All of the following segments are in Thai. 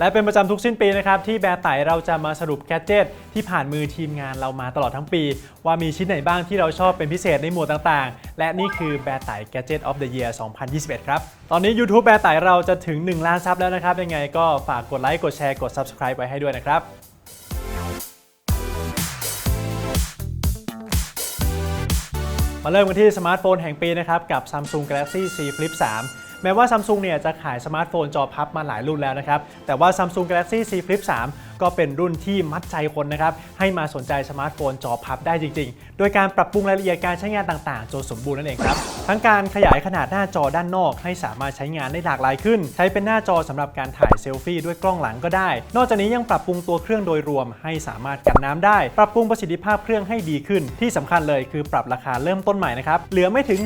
และเป็นประจำทุกสิ้นปีนะครับ ที่แบร์ไตเราจะมาสรุปแกดเจิตที่ผ่านมือทีมงานเรามาตลอดทั้งปี ว่ามีชิ้นไหนบ้างที่เราชอบเป็นพิเศษในหมวดต่างๆ และนี่คือแบร์ไต Gadget of the Year 2021 ครับ ตอนนี้ YouTube แบร์ไตเราจะถึง 1 ล้านซับแล้วนะครับ ยังไงก็ฝากกดไลค์กดแชร์กด Subscribe ไว้ให้ด้วยนะครับมาเริ่มกันที่สมาร์ทโฟนแห่งปีนะครับกับ Samsung Galaxy Z Flip 3 แม้ว่า Samsung เนี่ยจะขายสมาร์ทโฟนจอพับมาหลายรุ่นแล้วนะครับ แต่ว่า Samsung Galaxy Z Flip 3 ก็เป็นรุ่นที่มัดใจคนนะครับ ให้มาสนใจสมาร์ทโฟนจอพับได้จริงๆ โดยการปรับปรุงรายละเอียดการใช้งานต่างๆ จนสมบูรณ์นั่นเองครับ ทั้งการขยายขนาดหน้าจอด้านนอก ให้สามารถใช้งานได้หลากหลายขึ้น ใช้เป็นหน้าจอสำหรับการถ่ายเซลฟี่ด้วยกล้องหลังก็ได้ นอกจากนี้ยังปรับปรุงตัวเครื่องโดยรวม ให้สามารถกันน้ำได้ ปรับปรุงประสิทธิภาพเครื่องให้ดีขึ้น ที่สำคัญเลยคือปรับราคาเริ่มต้นใหม่นะครับเหลือไม่ถึง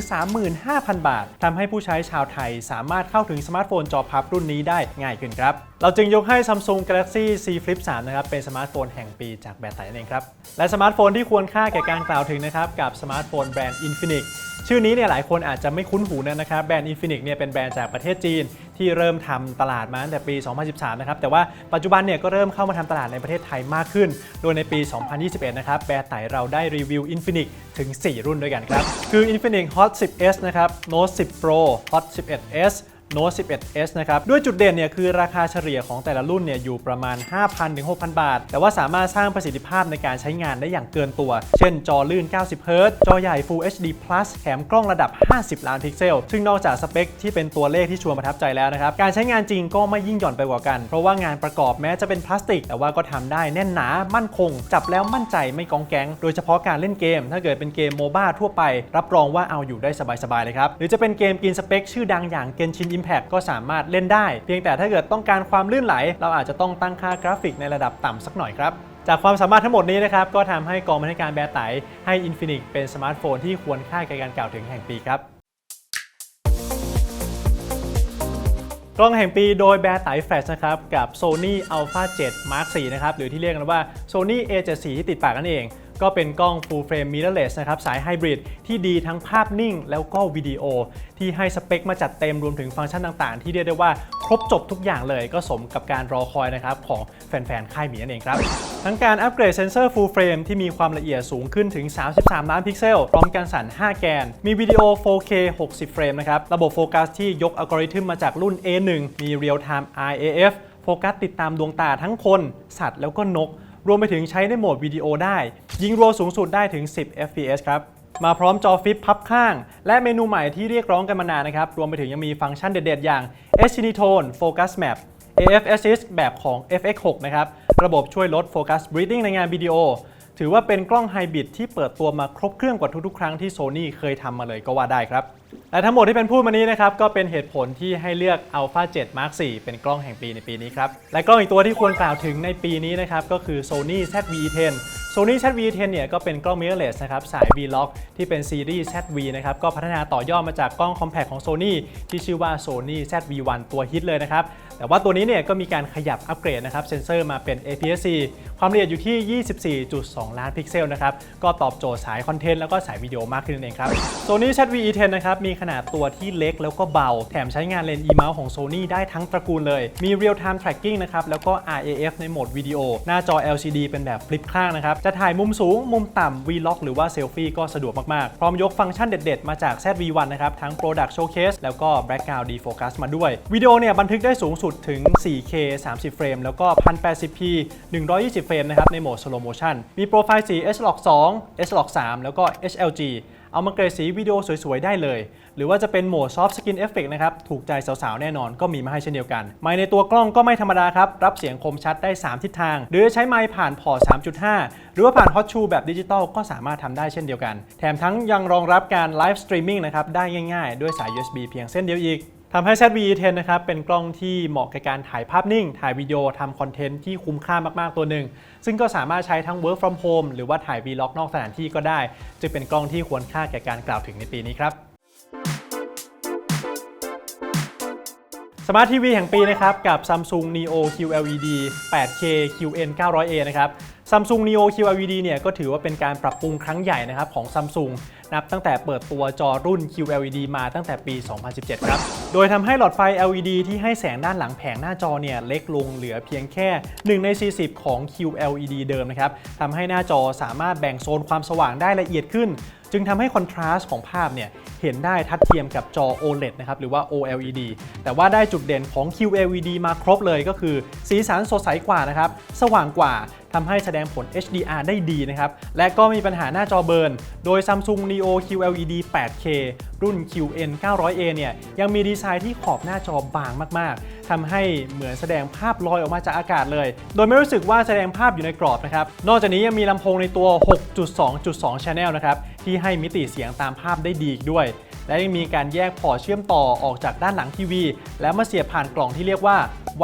35,000 บาททำให้ผู้ใช้ชาวไทย สามารถเข้าถึงสมาร์ทโฟนจอพับรุ่นนี้ได้ง่ายขึ้นครับเราจึงยกให้ Samsung Galaxy Z Flip 3 นะครับ เป็นสมาร์ทโฟนแห่งปีจากแบรนด์ไทยนั่นเองครับ และสมาร์ทโฟนที่ควรค่าแก่การกล่าวถึงนะครับ กับสมาร์ทโฟนแบรนด์ Infinix ชื่อนี้เนี่ยหลายคนอาจจะไม่คุ้นหูนะครับ แบรนด์ Infinix เนี่ยเป็นแบรนด์จากประเทศจีน ที่เริ่มทำตลาดมาตั้งแต่ปี 2013 นะครับ แต่ว่าปัจจุบันเนี่ยก็เริ่มเข้ามาทำตลาดในประเทศไทยมากขึ้น โดยในปี 2021 นะครับ แบรนด์ไต่เราได้รีวิว Infinix ถึง 4 รุ่นด้วยกันครับ คือ Infinix Hot 10s นะครับ Note 10 Pro Hot 11s Note 11s นะครับ ด้วยจุดเด่นเนี่ยคือราคาเฉลี่ยของแต่ละรุ่นเนี่ยอยู่ประมาณ 5,000 ถึง 6,000 บาท แต่ว่าสามารถสร้างประสิทธิภาพในการใช้งานได้อย่างเกินตัว เช่น จอลื่น 90 Hz จอใหญ่ Full HD Plus แถมกล้องระดับ 50 ล้านพิกเซล ซึ่งนอกจากสเปคที่เป็นตัวเลขที่ชวนประทับใจแล้วนะครับ การใช้งานจริงก็ไม่ยิ่งหย่อนไปกว่ากัน เพราะว่างานประกอบแม้จะเป็นพลาสติก แต่ว่าก็ทำได้แน่นหนา มั่นคง จับแล้วมั่นใจไม่กองแก๊งโดยเฉพาะการเล่นเกม ถ้าเกิดเป็นเกมโมบ้าทั่วไป รับรองว่าเอาอยู่ได้สบายๆเลยครับ หรือจะเป็นเกมกินสเปคชื่อดังอย่าง Genshin Impact ก็สามารถเล่นได้ เพียงแต่ถ้าเกิดต้องการความลื่นไหล เราอาจจะต้องตั้งค่ากราฟิกในระดับต่ำสักหน่อยครับจากความสามารถทั้งหมดนี้นะครับ ก็ทำให้กองบรรณาธิการแบร์ไตให้ Infinix เป็นสมาร์ทโฟนที่ควรค่าแก่การกล่าวถึงแห่งปีครับกล้องแห่งปีโดยแบร์ไตแฟลชนะครับกับ Sony Alpha 7 Mark 4นะครับหรือที่เรียกกันว่า Sony A74 ที่ติดปากนั่นเอง ก็เป็นกล้อง Full Frame Mirrorless นะครับสายไฮบริดที่ดีทั้งภาพนิ่งแล้วก็วิดีโอ ที่ให้สเปคมาจัดเต็มรวมถึงฟังก์ชันต่างๆ ที่เรียกได้ว่าครบจบทุกอย่างเลยก็สมกับการรอคอยนะครับของแฟนๆ ค่ายหมีนั่นเองครับ ทั้งการอัปเกรดเซนเซอร์ Full Frame ที่มีความละเอียดสูงขึ้นถึง 33 ล้านพิกเซล พร้อมการสั่น 5 แกน มีวิดีโอ 4K 60 เฟรมนะครับระบบโฟกัสที่ยกอัลกอริทึมมาจากรุ่น A1 มี Real Time RAF โฟกัสติดตามดวงตาทั้งคน สัตว์แล้วก็นก รวมไปถึงใช้ในโหมดวิดีโอได้ ยิงรัวสูงสุดได้ถึง 10 fps ครับ มาพร้อมจอฟลิปพับข้าง และเมนูใหม่ที่เรียกร้องกันมานานนะครับ รวมไปถึงยังมีฟังก์ชันเด็ดๆ อย่าง s c i n i Tone Focus Map AF Assist แบบของ FX6 นะครับ ระบบช่วยลด Focus Breathing ในงานวิดีโอ ถือว่าเป็นกล้องไฮบริดที่เปิดตัวมาครบเครื่องกว่าทุกๆ ครั้งที่ Sony เคยทำมาเลยก็ว่าได้ครับและทั้งหมดที่เป็นพูดมานี้นะครับก็เป็นเหตุผลที่ให้เลือก Alpha 7 Mark 4 เป็นกล้องแห่งปีในปีนี้ครับ และกล้องอีกตัวที่ควรกล่าวถึงในปีนี้นะครับก็คือ Sony ZV-10 Sony ZV-10 เนี่ยก็เป็นกล้อง mirrorless นะครับสาย Vlog ที่เป็นซีรีส์ ZV นะครับก็พัฒนาต่อยอดมาจากกล้อง compact ของ Sony ที่ชื่อว่า Sony ZV-1 ตัวฮิตเลยนะครับแต่ว่าตัวนี้เนี่ยก็มีการขยับอัปเกรดนะครับเซนเซอร์มาเป็น APS-C ความละเอียดอยู่ที่ 24.2 ล้านพิกเซลนะครับก็ตอบโจทย์สายคอนเทนต์แล้วก็สายวิดีโอมากขึ้นนั่นเองครับ Sony ZV-10 นะครับมีขนาดตัวที่เล็กแล้วก็เบา แถมใช้งานเลนส์ e-mount ของ Sony ได้ทั้งตระกูลเลย มี real time tracking นะครับ แล้วก็ RAF ในโหมดวิดีโอ หน้าจอ LCD เป็นแบบฟลิปข้างนะครับ จะถ่ายมุมสูง มุมต่ำ Vlog หรือว่าเซลฟี่ก็สะดวกมาก ๆ พร้อมยกฟังก์ชันเด็ด ๆ มาจาก ZV-1 นะครับ ทั้ง Product Showcase แล้วก็ Background Defocus มาด้วย วิดีโอเนี่ยบันทึกได้สูงสุดถึง 4K 30 เฟรม แล้วก็ 1080p 120 เฟรมนะครับ ในโหมด Slow Motion มีโปรไฟล์สี H-Log 2 H-Log 3แล้วก็ HLG เอามาเกรดสีวิดีโอสวยๆ ได้เลย หรือว่าจะเป็นโหมด Soft Skin Effect นะครับ ถูกใจสาวๆ แน่นอนก็มีมาให้เช่นเดียวกัน ไมค์ในตัวกล้องก็ไม่ธรรมดาครับ รับเสียงคมชัดได้ 3 ทิศทาง หรือจะใช้ไมค์ผ่านพอร์ต 3.5 หรือว่าผ่าน Hot Shoe แบบดิจิตอลก็สามารถทำได้เช่นเดียวกัน แถมทั้งยังรองรับการไลฟ์สตรีมมิ่งนะครับได้ง่ายๆ ด้วยสาย USB เพียงเส้นเดียวอีก ทำให้ ZV-E10 นะครับเป็นกล้องที่เหมาะกับการถ่ายภาพนิ่ง ถ่ายวิดีโอทำคอนเทนต์ที่คุ้มค่ามากๆตัวหนึ่ง ซึ่งก็สามารถใช้ทั้ง work from home หรือว่าถ่าย vlog นอกสถานที่ก็ได้ จึงเป็นกล้องที่ควรค่าแก่การกล่าวถึงในปีนี้ครับสมาร์ททีวีแห่งปีนะครับกับ Samsung Neo QLED 8K QN 900A นะครับ Samsung Neo QLED เนี่ยก็ถือว่าเป็นการปรับปรุงครั้งใหญ่นะครับของ Samsung นับตั้งแต่เปิดตัวจอรุ่น QLED มาตั้งแต่ปี 2017 ครับ โดยทำให้หลอดไฟ LED ที่ให้แสงด้านหลังแผงหน้าจอเนี่ยเล็กลงเหลือเพียงแค่ 1 ใน 40 ของ QLED เดิมนะครับทำให้หน้าจอสามารถแบ่งโซนความสว่างได้ละเอียดขึ้น จึงทำให้คอนทราสต์ของภาพเนี่ยเห็นได้ทัดเทียมกับจอ OLED นะครับหรือว่า OLED แต่ว่าได้จุดเด่นของ QLED มาครบเลยก็คือ สีสันสดใสกว่านะครับสว่างกว่า ทำให้แสดงผล HDR ได้ดีนะครับ และก็มีปัญหาหน้าจอเบิร์น โดย Samsung Neo QLED 8K รุ่น QN 900A เนี่ยยังมีดีไซน์ที่ขอบหน้าจอบางมาก ๆ ทำให้เหมือนแสดงภาพลอยออกมาจากอากาศเลย โดยไม่รู้สึกว่าแสดงภาพอยู่ในกรอบนะครับ นอกจากนี้ยังมีลำโพงในตัว 6.2.2 Channel นะครับ ที่ให้มิติเสียงตามภาพได้ดีอีกด้วย และยังมีการแยกพอร์ตเชื่อมต่อออกจากด้านหลังทีวี แล้วมาเสียบผ่านกล่องที่เรียกว่า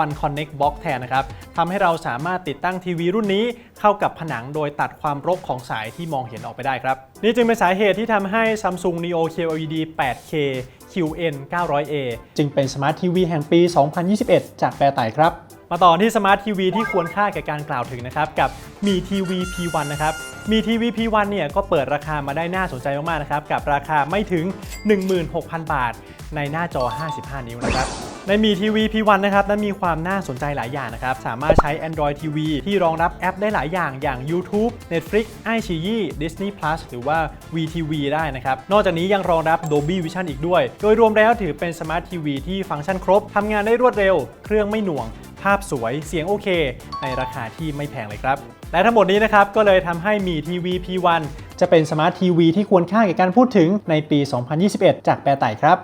One Connect Box แทนนะครับทำให้เราสามารถติดตั้งทีวีรุ่นนี้ เข้ากับผนังโดยตัดความรกของสายที่มองเห็นออกไปได้ครับ นี่จึงเป็นสาเหตุที่ทำให้ Samsung Neo QLED 8K QN 900A จึงเป็นสมาร์ททีวีแห่งปี 2021 จากแปรไต่ครับ มาต่อที่สมาร์ททีวีที่ควรค่าแก่การกล่าวถึงนะครับกับมีทีวี P1 นะครับมีทีวี P1 เนี่ยก็เปิดราคามาได้น่าสนใจมากๆนะครับกับราคาไม่ถึง 16,000 บาท ในหน้าจอ 55 นิ้วนะครับในมีทีวี P1 นะครับนั้นมีความน่าสนใจหลายอย่างนะครับ สามารถใช้ Android TV ที่รองรับแอปได้หลายอย่างอย่าง YouTube Netflix iQIYI Disney Plus หรือว่า VTV ได้นะครับ นอกจากนี้ยังรองรับ Dolby Vision อีกด้วย โดยรวมแล้วถือเป็นสมาร์ททีวีที่ฟังก์ชันครบทำงานได้รวดเร็ว เครื่องไม่หน่วง ภาพสวย เสียงโอเค ในราคาที่ไม่แพงเลยครับ และทั้งหมดนี้นะครับ ก็เลยทำให้มีทีวี P1 จะเป็นสมาร์ททีวีที่ควรค่าแก่การพูดถึงในปี 2021 จากแปรไต่ครับ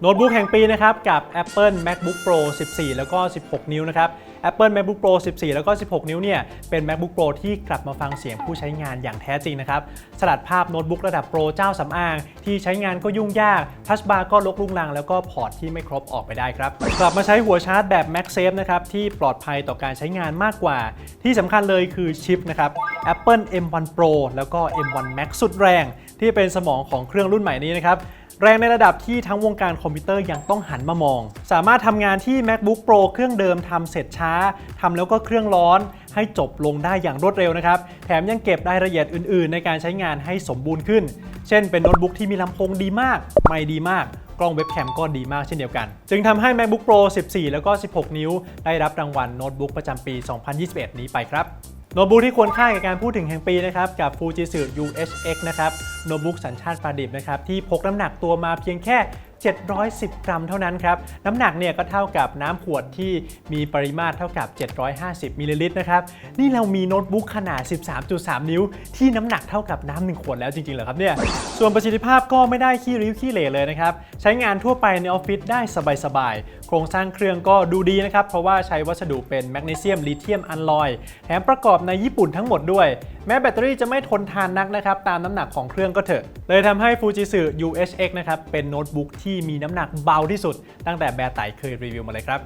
โน้ตบุ๊กแห่งปีนะครับกับ Apple MacBook Pro 14 แล้วก็ 16 นิ้วนะครับ Apple MacBook Pro 14 แล้วก็ 16 นิ้วเนี่ยเป็น MacBook Pro ที่กลับมาฟังเสียงผู้ใช้งานอย่างแท้จริงนะครับสลัดภาพโน้ตบุ๊กระดับโปรเจ้าสำอาง ที่ใช้งานก็ยุ่งยากทัชบาร์ก็ลกลุงลัง แล้วก็พอร์ตที่ไม่ครบออกไปได้ครับ กลับมาใช้หัวชาร์จแบบ MagSafe นะครับที่ปลอดภัยต่อการใช้งานมากกว่า ที่สำคัญเลยคือชิปนะครับ Apple M1 Pro แล้วก็ M1 Max สุดแรง ที่เป็นสมองของเครื่องรุ่นใหม่นี้นะครับ แรงในระดับที่ทั้งวงการคอมพิวเตอร์ยังต้องหันมามอง สามารถทำงานที่ MacBook Pro เครื่องเดิมทำเสร็จช้าทำแล้วก็เครื่องร้อน ให้จบลงได้อย่างรวดเร็วนะครับ แถมยังเก็บรายละเอียดอื่น ๆ ในการใช้งานให้สมบูรณ์ขึ้น เช่น เป็นโน้ตบุ๊กที่มีลำโพงดีมาก ไม่ดีมากกล้องเว็บแคมก็ดีมากเช่นเดียวกัน จึงทำให้ MacBook Pro 14 แล้วก็ 16 นิ้ว ได้รับรางวัลโน้ตบุ๊กประจำปี 2021 นี้ไปครับ โนบุ๊กที่ควรค่าแก่การพูดถึงแห่งปีนะครับกับ Fujitsu UHX นะครับโนบุ๊กสัญชาติปาดิบนะครับที่พกน้ำหนักตัวมาเพียงแค่ 710 กรัมเท่านั้นครับ น้ำหนักเนี่ยก็เท่ากับน้ำขวดที่มีปริมาตรเท่ากับ 750มิลลิลิตรนะครับ นี่เรามีโน้ตบุ๊กขนาด 13.3 นิ้ว ที่น้ำหนักเท่ากับน้ำหนึ่งขวดแล้วจริงๆเหรอครับเนี่ย ส่วนประสิทธิภาพก็ไม่ได้ขี้ริ้วขี้เหร่เลยนะครับ ใช้งานทั่วไปในออฟฟิศได้สบายๆ โครงสร้างเครื่องก็ดูดีนะครับ เพราะว่าใช้วัสดุเป็นแมกนีเซียมลิเธียมอัลลอย แถมประกอบในญี่ปุ่นทั้งหมดด้วย แม้แบตเตอรี่จะไม่ทนทานนักนะครับตามน้ำหนักของเครื่องก็เถอะ เลยทำให้ Fujitsu UHX นะครับเป็นโน้ตบุ๊กที่มีน้ำหนักเบาที่สุด ตั้งแต่แบร์ไตเคยรีวิวมาเลยครับ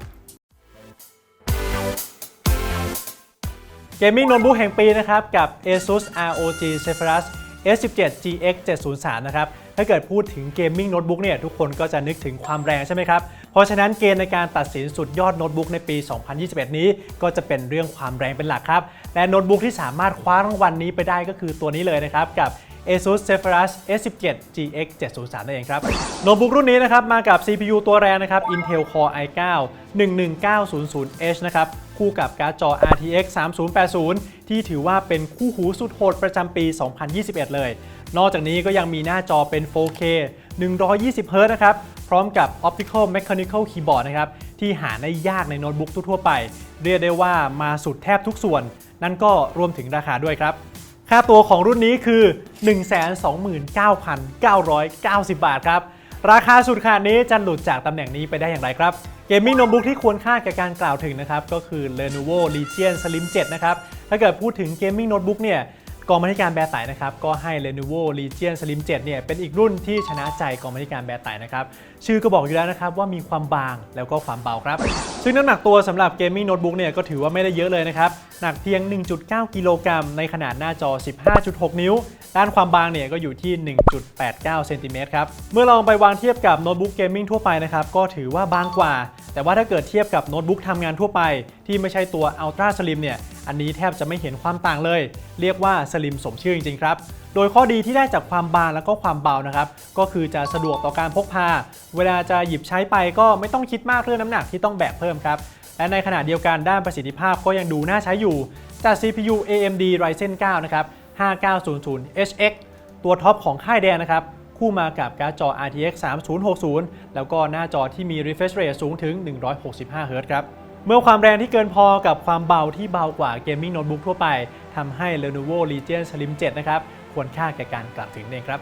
เกมมิ่งโน้ตบุ๊กแห่งปีนะครับกับ ASUS ROG Zephyrus S17 GX 703นะครับ ถ้าเกิดพูดถึงเกมมิ่งโน้ตบุ๊กเนี่ยทุกคนก็จะนึกถึงความแรงใช่ไหมครับ เพราะฉะนั้นเกณฑ์ในการตัดสินสุดยอดโน้ตบุ๊กในปี 2021 นี้ก็จะเป็นเรื่องความแรงเป็นหลักครับ และโน้ตบุ๊กที่สามารถคว้ารางวัลนนี้ไปได้ก็คือตัวนี้เลยนะครับกับ ASUS Zephyrus S17 GX 703นั่นเองครับโน้ตบุ๊กรุ่นนี้นะครับมากับ CPU ตัวแรงนะครับ Intel Core i9 11900H นะครับ คู่กับการ์ดจอ RTX 3080 ที่ถือว่าเป็นคู่หูสุดโหดประจำปี 2021 เลย นอกจากนี้ก็ยังมีหน้าจอเป็น 4K 120 Hz นะครับ พร้อมกับ Optical Mechanical Keyboard นะครับ ที่หาได้ยากในโน้ตบุ๊กทั่วไป เรียกได้ว่ามาสุดแทบทุกส่วน นั่นก็รวมถึงราคาด้วยครับ ค่าตัวของรุ่นนี้คือ 129,990 บาทครับ ราคาสุดขนาดนี้จะหลุดจากตำแหน่งนี้ไปได้อย่างไรครับ เกมมิ่งโน้ตบุ๊กที่ควรค่าแก่การกล่าวถึงนะครับ ก็คือ Lenovo Legion Slim 7 นะครับ ถ้าเกิดพูดถึงเกมมิ่งโน้ตบุ๊กเนี่ย กองบรรณาธิการแบร์ไตนะครับก็ให้ Lenovo Legion Slim 7เนี่ยเป็นอีกรุ่นที่ชนะใจกองบรรณาธิการแบร์ไตนะครับชื่อก็บอกอยู่แล้วนะครับว่ามีความบางแล้วก็ความเบาครับ ซึ่งน้ำหนักตัวสำหรับเกมมิ่งโน้ตบุ๊กเนี่ยก็ถือว่าไม่ได้เยอะเลยนะครับหนักเพียง 1.9 กิโลกรัมในขนาดหน้าจอ 15.6 นิ้ว ด้านความบางเนี่ยก็อยู่ที่ 1.89 เซนติเมตรครับเมื่อลองไปวางเทียบกับโน้ตบุ๊กเกมมิ่งทั่วไปนะครับก็ถือว่าบางกว่า แต่ว่าถ้าเกิดเทียบกับโน้ตบุ๊กทำงานทั่วไป ที่ไม่ใช่ตัว Ultra Slim เนี่ย อันนี้แทบจะไม่เห็นความต่างเลย เรียกว่า Slim สมชื่อจริงๆครับ โดยข้อดีที่ได้จากความบางแล้วก็ความเบานะครับ ก็คือจะสะดวกต่อการพกพา เวลาจะหยิบใช้ไปก็ไม่ต้องคิดมากเรื่องน้ำหนักที่ต้องแบกเพิ่มครับและในขณะเดียวกันด้านประสิทธิภาพก็ยังดูน่าใช้อยู่จาก CPU AMD Ryzen 9 นะครับ 5900 HX ตัวท็อปของค่ายแดนนะครับ คู่มากับการ์ดจอ RTX 3060 แล้วก็หน้าจอที่มี refresh rate สูงถึง 165 Hz ครับ เมื่อความแรงที่เกินพอกับความเบาที่เบากว่าเกมมิ่งโน้ตบุ๊กทั่วไปทำให้ Lenovo Legion Slim 7 นะครับ ควรค่าแก่การกล่าวถึงเองครับ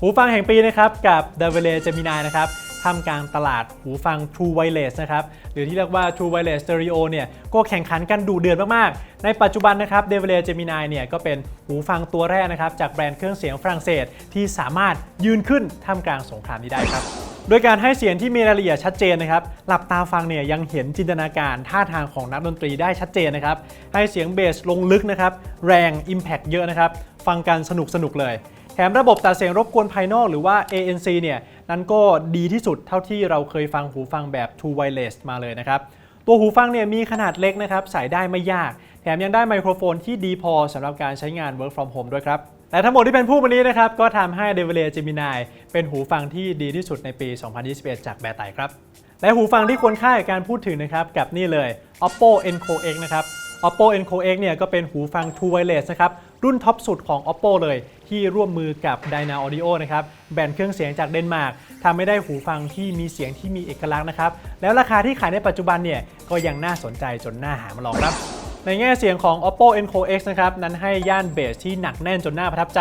หูฟังแห่งปีนะครับกับ d a v i l e Gemini นะครับ ทำกลางตลาดหูฟัง True Wireless นะครับ หรือที่เรียกว่า True Wireless Stereo เนี่ย ก็แข่งขันกันดูเดือดมาก ๆ ในปัจจุบันนะครับ d a v i l e Gemini เนี่ย ก็เป็นหูฟังตัวแรกนะครับ จากแบรนด์เครื่องเสียงฝรั่งเศส ที่สามารถยืนขึ้นท่ามกลางสงครามนี้ได้ครับโดยการให้เสียงที่มีรายละเอียดชัดเจนนะครับ หลับตาฟังเนี่ยยังเห็นจินตนาการท่าทางของนักดนตรีได้ชัดเจนนะครับ ให้เสียงเบสลงลึกนะครับ แรง Impact เยอะนะครับ ฟังกันสนุกสนุกๆเลย แถมระบบตัดเสียงรบกวนภายนอกหรือว่า ANC เนี่ย นั้นก็ดีที่สุดเท่าที่เราเคยฟังหูฟังแบบ True Wireless มาเลยนะครับ ตัวหูฟังเนี่ยมีขนาดเล็กนะครับใส่ได้ไม่ยาก แถมยังได้ไมโครโฟนที่ดีพอสำหรับการใช้งาน Work from Home ด้วยครับและทั้งหมดที่เป็นผู้วันนี้นะครับ ก็ทำให้ d e v i l e Gemini เป็นหูฟังที่ดีที่สุดในปี 2021 จากแบร์ไตครับ และหูฟังที่ควรค่ากับการพูดถึงนะครับ กับนี่เลย Oppo Enco X นะครับ Oppo Enco X เนี่ยก็เป็นหูฟัง True Wireless นะครับ รุ่นท็อปสุดของ Oppo เลย ที่ร่วมมือกับ Dyna Audio นะครับแบรนด์เครื่องเสียงจากเดนมาร์กทำให้ได้หูฟังที่มีเสียงที่มีเอกลักษณ์นะครับแล้วราคาที่ขายในปัจจุบันเนี่ยก็ยังน่าสนใจจนน่าหามาลองครับในแง่เสียงของ Oppo Enco X นะครับนั้นให้ย่านเบสที่หนักแน่นจนน่าประทับใจ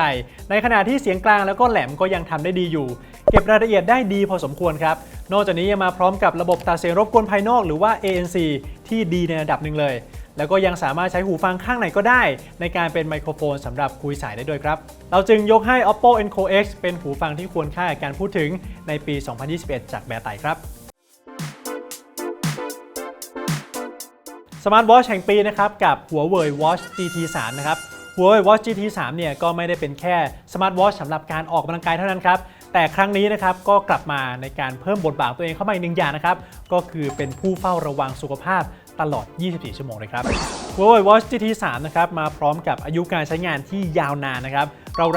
ในขณะที่เสียงกลางแล้วก็แหลมก็ยังทำได้ดีอยู่ เก็บรายละเอียดได้ดีพอสมควรครับ นอกจากนี้ยังมาพร้อมกับระบบตัดเสียงรบกวนภายนอกหรือว่า ANC ที่ดีในระดับหนึ่งเลย แล้วก็ยังสามารถใช้หูฟังข้างไหนก็ได้ ในการเป็นไมโครโฟนสำหรับคุยสายได้ด้วยครับ เราจึงยกให้ Oppo Enco X เป็นหูฟังที่ควรค่ากับการพูดถึงในปี 2021 จากแบร์ไตครับสมาร์ทวอชแห่งปีนะครับกับ Huawei Watch GT 3นะครับ Huawei Watch GT 3เนี่ยก็ไม่ได้เป็นแค่สมาร์ทวอชสำหรับการออกกำลังกายเท่านั้นครับแต่ครั้งนี้นะครับก็กลับมาในการเพิ่มบทบาทตัวเองเข้ามาอีกหนึ่งอย่างนะครับ ก็คือเป็นผู้เฝ้าระวังสุขภาพ ตลอด 24 ชั่วโมงเลยครับ Huawei Watch GT 3นะครับมาพร้อมกับอายุการใช้งานที่ยาวนานนะครับ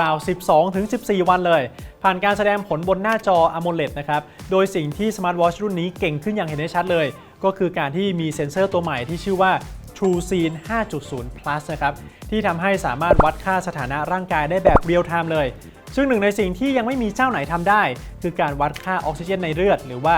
ราวๆ 12-14 วันเลย ผ่านการแสดงผลบนหน้าจอ AMOLED นะครับ โดยสิ่งที่สมาร์ทวอชรุ่นนี้เก่งขึ้นอย่างเห็นได้ชัดเลย ก็คือการที่มีเซ็นเซอร์ตัวใหม่ที่ชื่อว่า TrueScene 5.0 Plus นะครับ ที่ทำให้สามารถวัดค่าสถานะร่างกายได้แบบเรียลไทม์เลย ซึ่งหนึ่งในสิ่งที่ยังไม่มีเจ้าไหนทำได้ คือการวัดค่าออกซิเจนในเลือด หรือว่า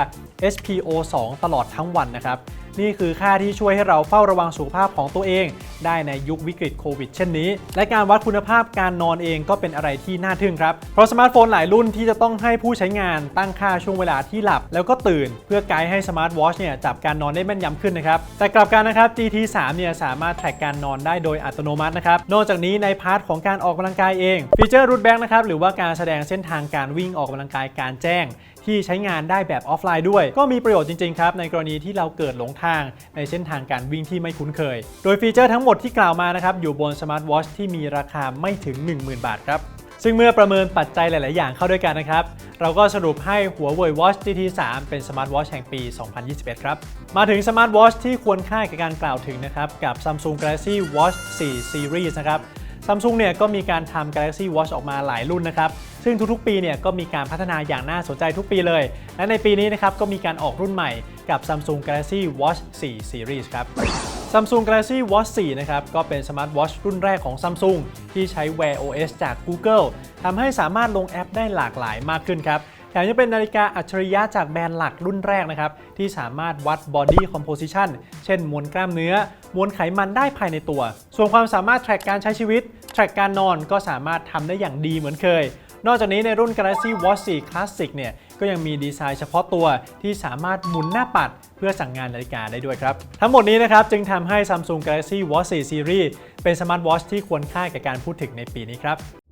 SpO2 ตลอดทั้งวันนะครับ นี่คือค่าที่ช่วยให้เราเฝ้าระวังสุขภาพของตัวเอง ได้ในยุควิกฤตโควิดเช่นนี้ และการวัดคุณภาพการนอนเองก็เป็นอะไรที่น่าทึ่งครับ เพราะสมาร์ทโฟนหลายรุ่นที่จะต้องให้ผู้ใช้งานตั้งค่าช่วงเวลาที่หลับ แล้วก็ตื่น เพื่อไกด์ให้สมาร์ทวอชเนี่ยจับการนอนได้แม่นยำขึ้นนะครับ แต่กลับกันนะครับ GT 3 เนี่ยสามารถแทร็กการนอนได้โดยอัตโนมัตินะครับ นอกจากนี้ในพาร์ทของการออกกำลังกายเองฟีเจอร์รูทแบงค์นะครับหรือว่าการแสดงเส้นทางการวิ่งออกกำลังกายการแจ้ง ที่ใช้งานได้แบบออฟไลน์ด้วย ก็มีประโยชน์จริง ๆ ครับ ในกรณีที่เราเกิดหลงทางในเส้นทางการวิ่งที่ไม่คุ้นเคย โดยฟีเจอร์ทั้งหมดที่กล่าวมานะครับอยู่บนสมาร์ทวอชที่มีราคาไม่ถึง 10,000 บาทครับซึ่งเมื่อประเมินปัจจัยหลาย ๆ อย่างเข้าด้วยกันนะครับ เราก็สรุปให้ Huawei Watch GT 3เป็นสมาร์ทวอชแห่งปี 2021 ครับ มาถึงสมาร์ทวอชที่ควรค่ากับการกล่าวถึงนะครับ กับ Samsung Galaxy Watch 4 Series นะครับ ซัมซุงเนี่ยก็มีการทำ Galaxy Watch ออกมาหลายรุ่นนะครับ ซึ่งทุกๆ ปีเนี่ยก็มีการพัฒนาอย่างน่าสนใจทุกปีเลย และในปีนี้นะครับก็มีการออกรุ่นใหม่กับ Samsung Galaxy Watch 4 Series ครับ Samsung Galaxy Watch 4 นะครับ ก็เป็นสมาร์ทวอชรุ่นแรกของ Samsung ที่ใช้ Wear OS จาก Google ทำให้สามารถลงแอปได้หลากหลายมากขึ้นครับ แถมยังเป็นนาฬิกาอัจฉริยะจากแบรนด์หลักรุ่นแรกนะครับ ที่สามารถวัด body composition เช่น มวลกล้ามเนื้อ มวลไขมันได้ภายในตัว ส่วนความสามารถ track การใช้ชีวิต track การนอนก็สามารถทำได้อย่างดีเหมือนเคย นอกจากนี้ในรุ่น Galaxy Watch 4 Classic เนี่ยก็ยังมีดีไซน์เฉพาะตัวที่สามารถหมุนหน้าปัดเพื่อสั่งงานนาฬิกาได้ด้วยครับ ทั้งหมดนี้นะครับจึงทำให้ Samsung Galaxy Watch 4 Series เป็นสมาร์ทวอชที่ควรค่าแก่การพูดถึงในปีนี้ครับ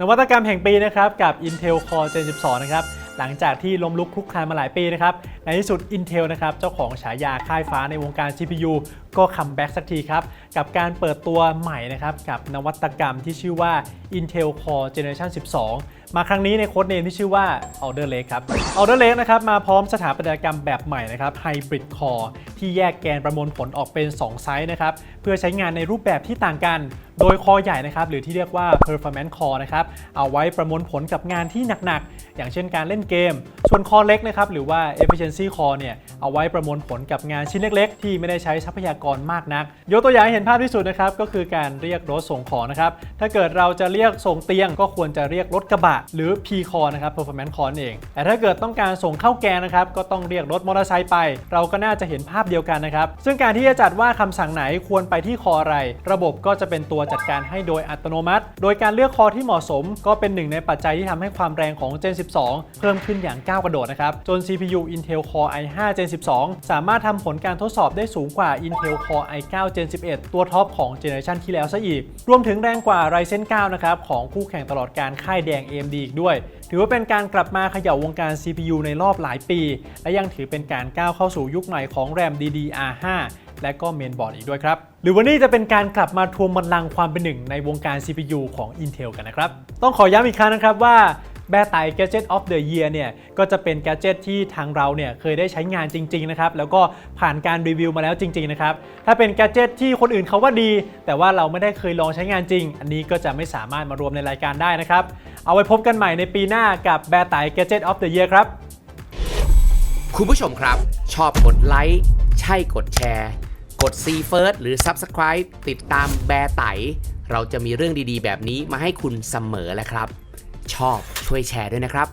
นวัตกรรมแห่งปีนะครับกับ Intel Core Gen 12 นะครับหลังจากที่ล้มลุกคลุกคลานมาหลายปีนะครับในที่สุด Intel นะครับเจ้าของฉายาค่ายฟ้าในวงการ CPU ก็คัมแบ็กสักทีครับ กับการเปิดตัวใหม่นะครับ กับนวัตกรรมที่ชื่อว่า Intel Core Generation 12 มาครั้งนี้ในโค้ดเนมที่ชื่อว่า Alder Lake ครับ Alder Lake นะครับมาพร้อมสถาปัตยกรรมแบบใหม่นะครับ Hybrid Core ที่แยกแกนประมวลผลออกเป็น 2 ไซส์นะครับ เพื่อใช้งานในรูปแบบที่ต่างกัน โดยคอใหญ่นะครับหรือที่เรียกว่า performance core นะครับเอาไว้ประมวลผลกับงานที่หนักๆ อย่างเช่นการเล่นเกม ส่วนคอเล็กนะครับหรือว่า efficiency core เนี่ยเอาไว้ประมวลผลกับงานชิ้นเล็ก ๆ ที่ไม่ได้ใช้ทรัพยากรมากนัก ยกตัวอย่างให้เห็นภาพที่สุดนะครับ ก็คือการเรียกรถส่งของนะครับ ถ้าเกิดเราจะเรียกส่งเตียง ก็ควรจะเรียกรถกระบะ หรือ P core นะครับ performance core นั่นเอง แต่ถ้าเกิดต้องการส่งเข้าแกนนะครับ ก็ต้องเรียกรถมอเตอร์ไซค์ไป เราก็น่าจะเห็นภาพเดียวกันนะครับ ซึ่งการที่จะจัดว่าคำสั่งไหนควรไปที่คออะไร ระบบก็จะเป็นตัวจัดการให้โดยอัตโนมัติ โดยการเลือกคอที่เหมาะสม ก็เป็นหนึ่งในปัจจัยที่ทำให้ความแรงของ Gen 12 เพิ่มขึ้นอย่างก้าวกระโดดนะครับจน CPU Intel Core i5 Gen 12 สามารถทำผลการทดสอบได้สูงกว่า Intel Intel Core i9 Gen 11 ตัวท็อปของเจเนอเรชันที่แล้วซะอีก รวมถึงแรงกว่า Ryzen 9 นะครับของคู่แข่งตลอดการค่ายแดง AMD อีกด้วย ถือว่าเป็นการกลับมาเขย่าวงการ CPU ในรอบหลายปี และยังถือเป็นการก้าวเข้าสู่ยุคใหม่ของ RAM DDR5 และก็เมนบอร์ดอีกด้วยครับ หรือวันนี้จะเป็นการกลับมาทวงบัลลังก์ความเป็นหนึ่งในวงการ CPU ของ Intel กันนะครับ ต้องขอย้ำอีกครั้งนะครับว่า แบร์ไต Gadget of the Year เนี่ยก็จะเป็นแกจ e t ที่ทางเราเนี่ยเคยได้ใช้งานจริงๆนะครับแล้วก็ผ่านการรีวิวมาแล้วจริงๆนะครับถ้าเป็นแกจ e t ที่คนอื่นเขาว่าดี แต่ว่าเราไม่ได้เคยลองใช้งานจริง อันนี้ก็จะไม่สามารถมารวมในรายการได้นะครับเอาไว้พบกันใหม่ในปีหน้ากับแบร์ไต Gadget of the Year ครับคุณผู้ชมครับ ชอบกดไลค์ ใช่กดแชร์ กด See First หรือ Subscribe ติดตามแบร์ไต เราจะมีเรื่องดีๆ แบบนี้มาให้คุณเสมอแหละครับ ชอบ ช่วยแชร์ด้วยนะครับ